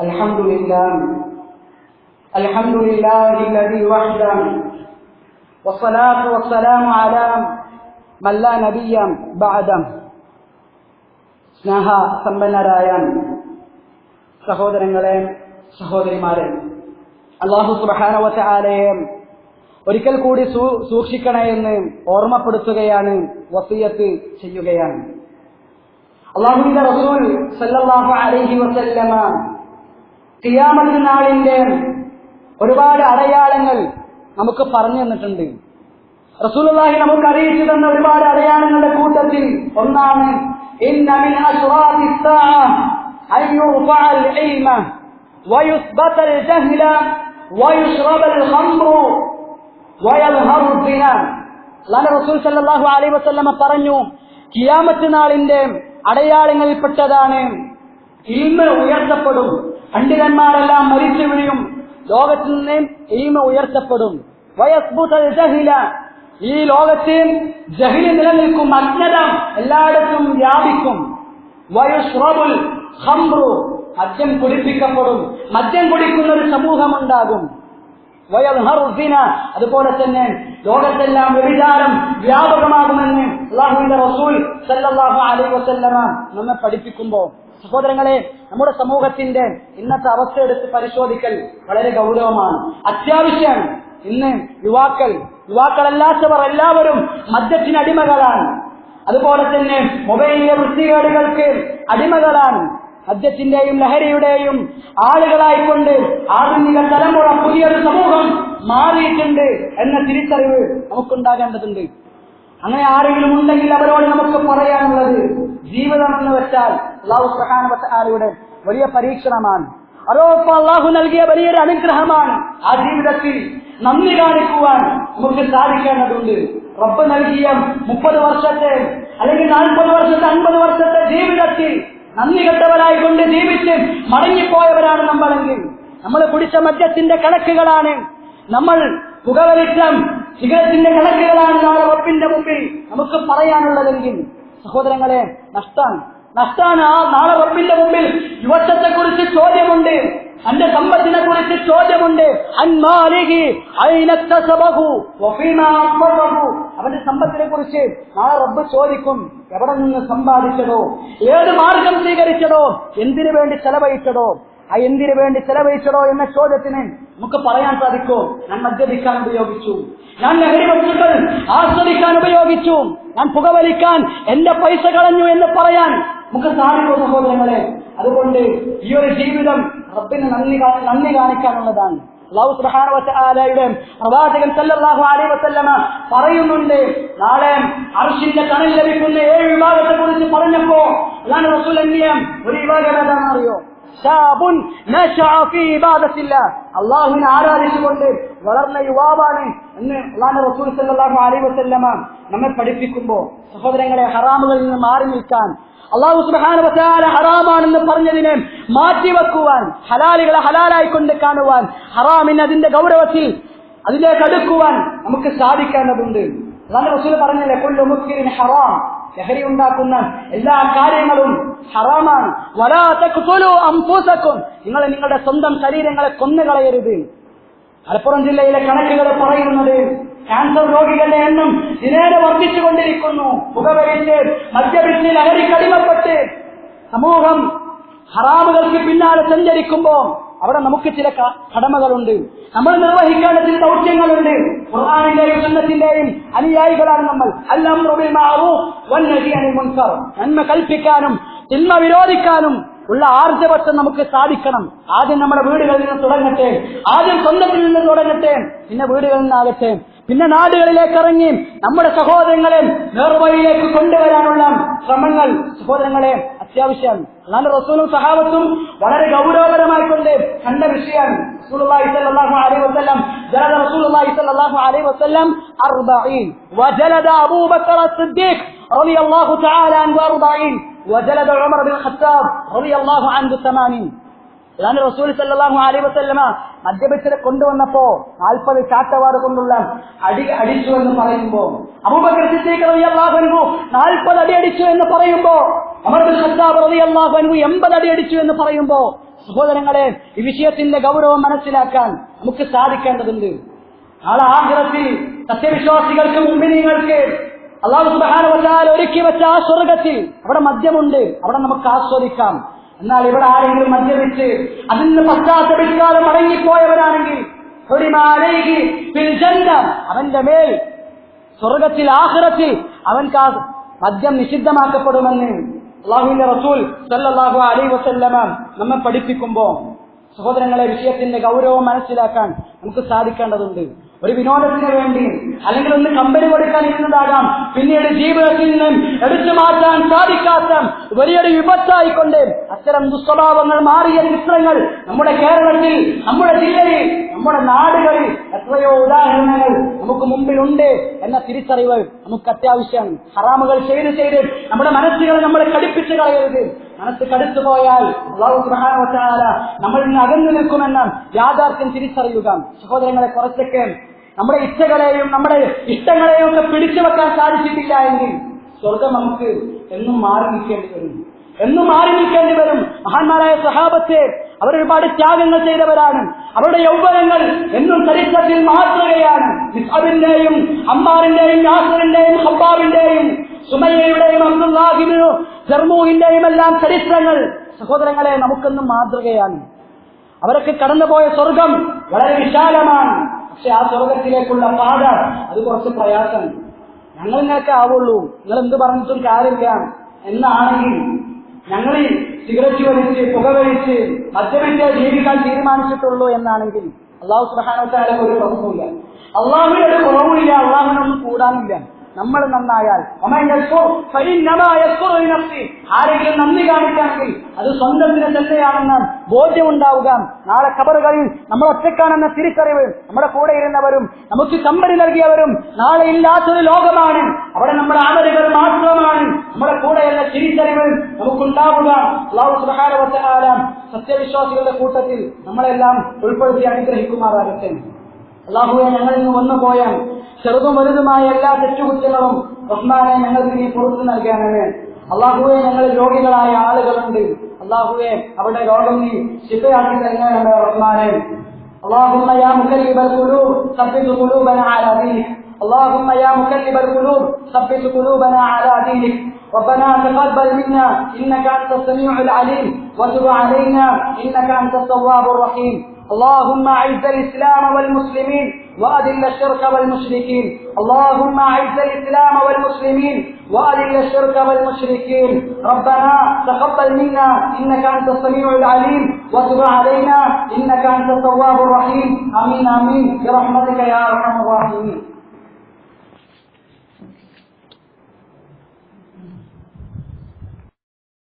الحمد لله الحمد لله الذي وحده والصلاة والسلام على من لا نبي بعده സ്നേഹ സമ്പന്നരായ സഹോദരങ്ങളെ സഹോദരിമാരെ അള്ളാഹു സുബാനവച്ച ആലയെ ഒരിക്കൽ കൂടി സൂക്ഷിക്കണേ എന്ന് ഓർമ്മപ്പെടുത്തുകയാണ് വസീയത്ത് ചെയ്യുകയാണ് അള്ളാഹുവിന്റെ റസൂൽ സല്ലല്ലാഹു അലൈഹി വസല്ലമ കിയാമത്തിന് നാളിന്റെ ഒരുപാട് അടയാളങ്ങൾ നമുക്ക് പറഞ്ഞു തന്നിട്ടുണ്ട്. റസൂലുള്ളാഹി നമുക്ക് അറിയിച്ചു തന്ന ഒരുപാട് അടയാളങ്ങളുടെ കൂട്ടത്തിൽ ഒന്നാണ് റസൂൽ സല്ലല്ലാഹു അലൈഹി വസല്ലമ പറഞ്ഞു കിയാമത്ത് നാളിന്റെ അടയാളങ്ങളിൽപ്പെട്ടതാണ് ഇന്ന് ഉയർത്തപ്പെടും. പണ്ഡിതന്മാരെല്ലാം മരിച്ചു വീഴും. ലോകത്തിൽ നിന്ന് ഈമ ഉയർത്തപ്പെടും. വയസ്ബുതൽ ജഹില. ഈ ലോകത്ത് ജഹിൽ നിലനിൽക്കും അജ്ഞത എല്ലായിടത്തും വ്യാപിക്കും. വയുഷ്റബുൽ ഹംറു മദ്യം കുടിപ്പിക്കപ്പെടും. മദ്യം കുടിക്കുന്ന ഒരു സമൂഹമുണ്ടാകും വയൽഹറുദ്ദീന അതുപോലെ തന്നെ ലോകത്തെല്ലാം വ്യഭിചാരം വ്യാപകമാകുമെന്ന് അള്ളാഹുവിന്റെ റസൂൽ സല്ലല്ലാഹു അലൈഹി വസല്ലമ നമ്മെ പഠിപ്പിക്കുമ്പോൾ സഹോദരങ്ങളെ നമ്മുടെ സമൂഹത്തിന്റെ ഇന്നത്തെ അവസ്ഥ എടുത്ത് പരിശോധിക്കൽ വളരെ ഗൗരവമാണ്. അത്യാവശ്യമാണ്. ഇന്ന് യുവാക്കൾ യുവാക്കളല്ലാത്തവർ എല്ലാവരും മദ്യത്തിന് അടിമകളാണ്. അതുപോലെ തന്നെ മൊബൈലിലെ വൃത്തികേടുകൾക്ക് അടിമകളാണ്. മദ്യത്തിന്റെയും ലഹരിയുടെയും ആളുകളായിക്കൊണ്ട് ആധുനിക തലമുറ പുതിയൊരു സമൂഹം മാറിയിട്ടുണ്ട് എന്ന തിരിച്ചറിവ് നമുക്കുണ്ടാകേണ്ടതുണ്ട്. അങ്ങനെ ആരെങ്കിലും ഉണ്ടെങ്കിൽ അവരോട് നമുക്ക് പറയാനുള്ളത് ജീവിതം എന്ന് വെച്ചാൽ അള്ളാഹു സുഹാനുവത്താലയുടെ വലിയ പരീക്ഷണമാണ്. അതോപ്പ അള്ളാഹു നൽകിയ വലിയൊരു അനുഗ്രഹമാണ് ആ ജീവിതത്തിൽ നന്ദി കാണിക്കുവാൻ നമുക്ക് സാധിക്കേണ്ടതുണ്ട്. റബ്ബ് നൽകിയ മുപ്പത് വർഷത്തെ അല്ലെങ്കിൽ നാൽപ്പത് വർഷത്തെ അൻപത് വർഷത്തെ ജീവിതത്തിൽ നന്ദി കെട്ടവരായിക്കൊണ്ട് ജീവിച്ച് മടങ്ങിപ്പോയവരാണ് നമ്മളെങ്കിൽ. നമ്മൾ കുടിച്ച മദ്യത്തിന്റെ കണക്കുകളാണ്. നമ്മൾ പുകവലിച്ച സിഗരറ്റിന്റെ കണക്കുകളാണ് നാളെ റബ്ബിന്റെ മുമ്പിൽ നമുക്ക് പറയാനുള്ളതെങ്കിൽ സഹോദരങ്ങളെ നഷ്ടാണ്. നഷ്ടാണ് ആ നാളെ റബ്ബിന്റെ മുമ്പിൽ. യുവത്വത്തെ കുറിച്ച് ചോദ്യമുണ്ട്. അന്റെ സമ്പത്തിനെ കുറിച്ച് ചോദ്യമുണ്ട് അവന്റെ സമ്പത്തിനെ കുറിച്ച് നാളെ റബ്ബ് ചോദിക്കും. എവിടെ നിന്ന് സമ്പാദിച്ചതോ? ഏത് മാർഗം സ്വീകരിച്ചതോ? എന്തിനു വേണ്ടി ചെലവഴിച്ചതോ? എന്തിനു വേണ്ടി ചെലവഴിച്ചതോ എന്ന ചോദ്യത്തിന് നമുക്ക് പറയാൻ സാധിക്കോ. ഞാൻ മദ്യപിക്കാൻ ഉപയോഗിച്ചു. ഞാൻ ലഹരി വസ്തുക്കൾ ആസ്വദിക്കാൻ ഉപയോഗിച്ചു. ഞാൻ പുകവലിക്കാൻ എന്റെ പൈസ കളഞ്ഞു എന്ന് പറയാൻ നമുക്ക് സാധിക്കോ സഹോദരങ്ങളെ. അതുകൊണ്ട് ഈ ഒരു ജീവിതം റബ്ബിന് നന്ദി നന്ദി കാണിക്കാനുള്ളതാണ്. സല്ലല്ലാഹു അലൈഹി പറയുന്നുണ്ട് നാളെ അർഷിന്റെ തണൽ ലഭിക്കുന്ന ഏഴ് വിഭാഗത്തെ കുറിച്ച് പറഞ്ഞപ്പോ റസൂൽ ഒരു വിഭാഗം ഏതാണെന്ന് അള്ളാഹുവിനെ ആരാധിച്ചുകൊണ്ട് വളർന്ന യുവാവാണ് എന്ന് അള്ളാഹു റസൂൽ സല്ലാഹു അലൈഹി വസല്ലമ നമ്മെ പഠിപ്പിക്കുമ്പോ സഹോദരങ്ങളെ ഹറാമുകളിൽ നിന്ന് മാറി നിൽക്കാൻ അള്ളാഹു സുബാന ഹറാമാണെന്ന് പറഞ്ഞതിനെ മാറ്റിവെക്കുവാൻ ഹലാലുകളെ ഹലാലായി കൊണ്ട് കാണുവാൻ ഹറാമിന് അതിന്റെ ഗൗരവത്തിൽ അതിലേക്ക് അടുക്കുവാൻ നമുക്ക് സാധിക്കേണ്ടതുണ്ട്. അതാണ് റസൂൽ പറഞ്ഞല്ലേ കൊല്ലു മുക്കിരിൻ ഹറാം. ലഹരി ഉണ്ടാക്കുന്ന എല്ലാ കാര്യങ്ങളും ഹറാമാണ്. വലാത്തക്കുലു അംഫൂസക്കും നിങ്ങൾ നിങ്ങളുടെ സ്വന്തം ശരീരങ്ങളെ കൊന്നുകളയരുത്. മലപ്പുറം ജില്ലയിലെ കണക്കുകൾ പറയുന്നത് ക്യാൻസർ രോഗികളുടെ എണ്ണം ദിനേന വർദ്ധിച്ചുകൊണ്ടിരിക്കുന്നു. പുകവലിച്ച് മദ്യപിച്ച് ലഹരിക്കടിമപ്പെട്ട് സമൂഹം ഹറാമുകൾക്ക് പിന്നാലെ സഞ്ചരിക്കുമ്പോൾ അവിടെ നമുക്ക് ചില കടമകളുണ്ട്. നമ്മൾ നിർവഹിക്കേണ്ട ചില ദൗത്യങ്ങളുണ്ട്. ഖുർആാനിന്റെയും സുന്നത്തിന്റെയും അനുയായികളാണ് നമ്മൾ. നന്മ കൽപ്പിക്കാനും തിന്മ വിരോധിക്കാനും ഉള്ള ആർജവത്വം നമുക്ക് സാധിക്കണം. ആദ്യം നമ്മുടെ വീടുകളിൽ നിന്ന് തുടങ്ങട്ടെ. ആദ്യം സ്വന്തത്തിൽ നിന്ന് തുടങ്ങട്ടെ. പിന്നെ വീടുകളിൽ നിന്നാകട്ടെ. പിന്നെ നാടുകളിലേക്ക് ഇറങ്ങി നമ്മുടെ സഹോദരങ്ങളെ നേർവഴിയിലേക്ക് കൊണ്ടുവരാനുള്ള ശ്രമങ്ങൾ സഹോദരങ്ങളെ അത്യാവശ്യം അല്ലാണ്ട് റസൂലും സഹാബത്തും വളരെ ഗൗരവപരമായി കൊണ്ട് കണ്ട വിഷയമാണ് റസൂലുള്ളാഹി സ്വല്ലല്ലാഹു അലൈഹി വസല്ലം ജലദ റസൂലുള്ളാഹി സ്വല്ലല്ലാഹു അലൈഹി വസല്ലം 40 وجلد ابو بكر الصديق رضي الله تعالى عنه 40 وجلد عمر بن الخطاب رضي الله عنه 80 ഇതാണ് റസൂൽ സല്ലല്ലാഹു അലൈഹി വസല്ലമ മദ്യപിച്ചത് കൊണ്ടുവന്നപ്പോ നാൽപ്പത് ചാട്ടവാട് കൊണ്ടുള്ള അടി അടിച്ചു എന്ന് പറയുമ്പോ അബൂബക്കർ സിദ്ദീഖ് റളിയല്ലാഹു അൻഹു നാൽപ്പത് അടി അടിച്ചു എന്ന് പറയുമ്പോ അമർ ബിൻ ഖത്താബ് റളിയല്ലാഹു അൻഹു എൺപത് അടി അടിച്ചു എന്ന് പറയുമ്പോ സഹോദരങ്ങളെ ഈ വിഷയത്തിന്റെ ഗൗരവം മനസ്സിലാക്കാൻ നമുക്ക് സാധിക്കേണ്ടതുണ്ട് നാളെ ആഗ്രഹത്തിൽ സത്യവിശ്വാസികൾക്ക് മുമ്പിനിങ്ങൾക്ക് അള്ളാഹു സുബാന ഒരുക്കി വെച്ച ആ സ്വർഗത്തിൽ അവിടെ മദ്യമുണ്ട് അവിടെ നമുക്ക് ആസ്വദിക്കാം എന്നാൽ ഇവിടെ ആരെങ്കിലും മദ്യപിച്ച് അതിന് പശ്ചാത്തപിക്കാതെ മടങ്ങിപ്പോയവരാണെങ്കിൽ ഒരു ജന്ന. അവന്റെ മേൽ സ്വർഗത്തിൽ ആഹ്റത്തിൽ അവൻക്ക് ആ മദ്യം നിഷിദ്ധമാക്കപ്പെടുമെന്ന് അള്ളാഹുവിന്റെ റസൂൽ സല്ലല്ലാഹു അലൈ വസല്ലമ നമ്മെ പഠിപ്പിക്കുമ്പോ സഹോദരങ്ങളെ വിഷയത്തിന്റെ ഗൗരവം മനസ്സിലാക്കാൻ നമുക്ക് സാധിക്കേണ്ടതുണ്ട്. ഒരു വിനോദത്തിന് വേണ്ടി അല്ലെങ്കിൽ ഒന്ന് കമ്പനി കൊടുക്കാൻ ഇരുന്നതാകാം. പിന്നീട് ജീവിതത്തിൽ നിന്നും എടുത്തു മാറ്റാൻ സാധിക്കാത്ത വലിയൊരു വിപത്തായിക്കൊണ്ട് അത്തരം ദുസ്വഭാവങ്ങൾ മാറിയ ചിത്രങ്ങൾ നമ്മുടെ കേരളത്തിൽ നമ്മുടെ ജില്ലയിൽ നമ്മുടെ നാടുകളിൽ എത്രയോ ഉദാഹരണങ്ങൾ നമുക്ക് മുമ്പിലുണ്ട് എന്ന തിരിച്ചറിവ് നമുക്ക് അത്യാവശ്യമാണ് ഹറാമുകൾ ചെയ്ത് ചെയ്ത് നമ്മുടെ മനസ്സുകൾ നമ്മളെ കടുപ്പിച്ച് കളയരുത്. മനസ്സ് കടുത്തു പോയാൽ നമ്മളിൽ നിന്ന് അകന്നു നിൽക്കുമെന്ന യാഥാർത്ഥ്യം തിരിച്ചറിയുക. സഹോദരങ്ങളെ കുറച്ചൊക്കെ നമ്മുടെ ഇച്ഛകളെയും നമ്മുടെ ഇഷ്ടങ്ങളെയും ഒക്കെ പിടിച്ചു വെക്കാൻ സാധിച്ചിട്ടില്ല എങ്കിൽ സ്വർഗം നമുക്ക് എന്നും മാറി നിൽക്കേണ്ടി വരും. എന്നും മാറി നിൽക്കേണ്ടി വരും. മഹാന്മാരായ സഹാബത്തെ അവർ ഒരുപാട് ത്യാഗങ്ങൾ ചെയ്തവരാണ്. അവരുടെ യൗവനങ്ങൾ എന്നും ചരിത്രത്തിൽ മാതൃകയാണ്. നിസാബിന്റെയും അമ്മാറിന്റെയും യാസറിന്റെയും ഹബ്ബാബിന്റെയും സുമയ്യയുടെയും അബ്ദുല്ലാഹിബിനു ജർമൂഹിന്റെയും എല്ലാം ചരിത്രങ്ങൾ. സഹോദരങ്ങളെ നമുക്കെന്നും മാതൃകയാണ്. അവരൊക്കെ കടന്നുപോയ സ്വർഗം വളരെ വിശാലമാണ്. പക്ഷെ ആ സ്വർഗത്തിലേക്കുള്ള പാത അത് കുറച്ച് പ്രയാസം ഞങ്ങൾ ഇങ്ങനെയൊക്കെ ആവുള്ളൂ. നിങ്ങൾ എന്ത് പറഞ്ഞിട്ടും കാര്യമില്ല. എന്നാണെങ്കിൽ ഞങ്ങൾ സിഗരറ്റ് വലിച്ച് പുക വലിച്ച് മദ്യമിന്റെ ജീവിക്കാൻ തീരുമാനിച്ചിട്ടുള്ളൂ എന്നാണെങ്കിൽ അള്ളാഹു സുബാനോട്ടാലെ ഒരു പ്രശ്നമില്ല അള്ളാഹുവിന് ഒരു കുറവുമില്ല അള്ളാഹുവിനൊന്നും കൂടാനില്ല. നമ്മൾ നന്നായാൽ. ആരെങ്കിലും നന്ദി കാണിക്കാണെങ്കിൽ അത് സ്വന്തത്തിന് തന്നെയാണെന്ന് ബോധ്യമുണ്ടാവുക. നാളെ കബറുകളിൽ നമ്മൾ ഒറ്റക്കാണെന്ന തിരിച്ചറിവ് നമ്മുടെ കൂടെ ഇരുന്നവരും നമുക്ക് കമ്പനി നൽകിയവരും നാളെ ഇല്ലാത്തൊരു ലോകമാണ്. അവിടെ നമ്മുടെ അമലുകൾ മാത്രമാണ് നമ്മുടെ കൂടെയുള്ള തിരിച്ചറിവ് നമുക്കുണ്ടാവുക. സത്യവിശ്വാസികളുടെ കൂട്ടത്തിൽ നമ്മളെല്ലാം ഉൾപ്പെടുത്തി അനുഗ്രഹിക്കുമാറാകട്ടെ. അള്ളാഹുവെ ഞങ്ങളിൽ നിന്ന് വന്നുപോയ ചെറുതും വലുതുമായ എല്ലാ തെറ്റുകുറ്റങ്ങളും റഹ്മാനെ ഞങ്ങൾക്ക് നീ പുറത്തു നൽകാനാണ് അള്ളാഹുവെ ഞങ്ങൾ രോഗികളായ ആളുകളുണ്ട് അള്ളാഹുവെ അവരുടെ രോഗം നീ ശിഫയാക്കി തരുന്നതാണ് റഹ്മാനെ اللهم يا مكلب القلوب ثبت قلوبنا على دينك اللهم يا مكلب القلوب ثبت قلوبنا على دينك ربنا تقبل منا انك انت السميع العليم وتب علينا انك انت التواب الرحيم اللهم أعز الإسلام والمسلمين وأذل الشرك والمشركين. اللهم أعز الإسلام والمسلمين وأذل الشرك والمشركين. ربنا تقبل منا إنك أنت السميع العليم. وتب علينا إنك أنت التواب الرحيم. آمين آمين. برحمتك يا أرحم الراحمين.